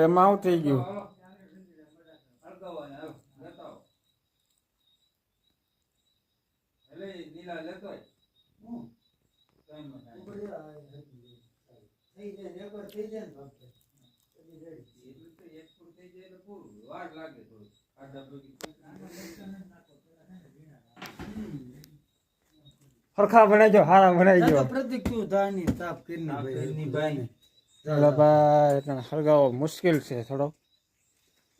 એમાં આવું થઈ ગયું? હાલો, લેતા. ટાઈમમાં થાય. એટલું એક થઈ જાય એટલે પૂરું. વાર લાગે થોડું. આડા ભેગી સરખા બનાવજો હારા બનાવજો પ્રતિક તું તાપ કરની ભાઈ ભાઈ. એટલે મુશ્કેલ છે થોડો.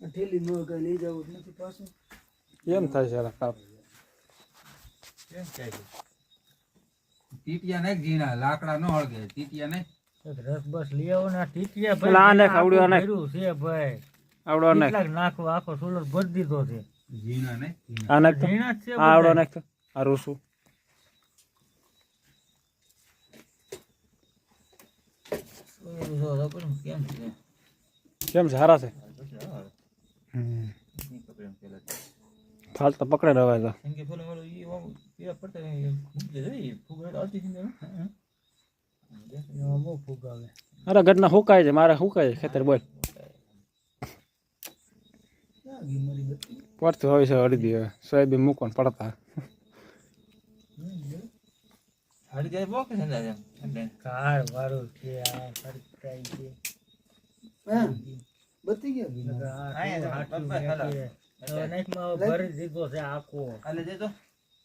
ઠેલી નો કઈ લઈ જવું નથી પાછું. કેમ થાય છે ટીટિયા નાખ ઝીણા. લાકડા નો હળગે ટીટિયા નાખ. રસ બસ લઈ આવો ને ટીટિયા પેલા આ નાખ, આવડ્યો નાખ. છે ભાઈ. આવડો નાખ. નાખો આખો સોલર ભરી દીધો છે. ઝીણા નાખ આ નાખ તો. છે આવડો. નાખ. આ રૂસું સોલર જો તો પણ કેમ છે? કેમ છે? હારા છે. હાલ તો પકડે રવા તો. કે ઈ પડતા ફૂગ આવતી છે ને બહુ ફૂગ આવે. અરે ગઢના હુકાય છે મારે હુકાય છે ખેતર બોલ. પડતું હોય છે અડધી હવે. સોયાબીન મૂકવાનું પડતા. હાડી જાય બહુ કે એટલે કાર વાળું છે આ સરકાઈ છે. બતી ગયા નાખમાં ભરી દીધો છે આખો.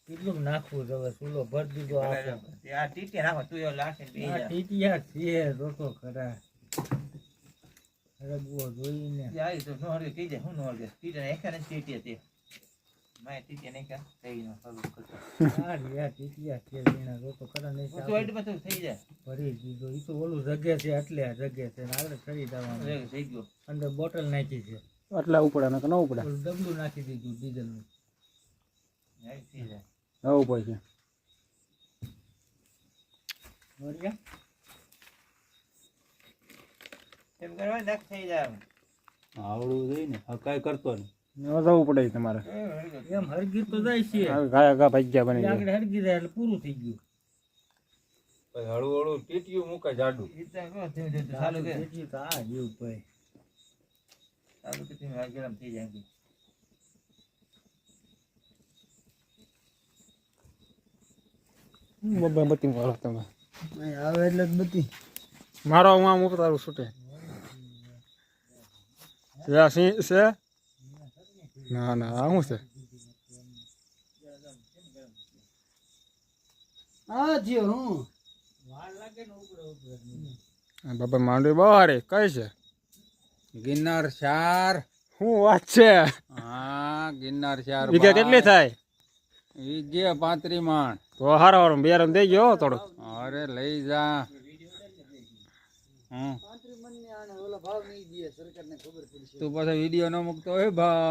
કેટલું નાખવું છે હવે? ચૂલો ભર દીધો આખો. આ ટીટી છે તું ખરા રગવો જોઈને આ છે રોકો ખરા. રગવો જોઈને. જાય તો નોર કે છે હું નોર કે ટીટી ને ટીટી જવાનું અંદર બોટલ નાખી છે. એટલે ઉપડે ને ન ઉપડે. ડબલું નાખી દીધું ડીઝલનું. નવું પડશે આવડવું જોઈએ ને હકાય કરતો ને જવું પડે તમારે. એમ હરગી તો જાય છે. ગાયા ગા ભજીયા બની આગળ હરગી જાય એટલે પૂરું થઈ ગયું. પછી હળવું હળવું ટીટિયું મૂકાય જાડું. જેટલી તો આ જેવું ભાઈ જાય. બત્તી વાળો તમે? આવે એટલે જ બતી. મારો હું આમ ઉપતારું છૂટે. છે? ના ના આ શું છે બાબા માંડવી બહુ હારી કઈ છે ગિરનાર ચાર શું વાત છે હા ગિરનાર ચાર વીઘા કેટલી થાય વીઘે પાંત્રી માણ તો હારો હારો બેરમ દઈ ગયો હો થોડો અરે લઈ જા તું પાછો વીડિયો ન મૂકતો હોય ભાઈ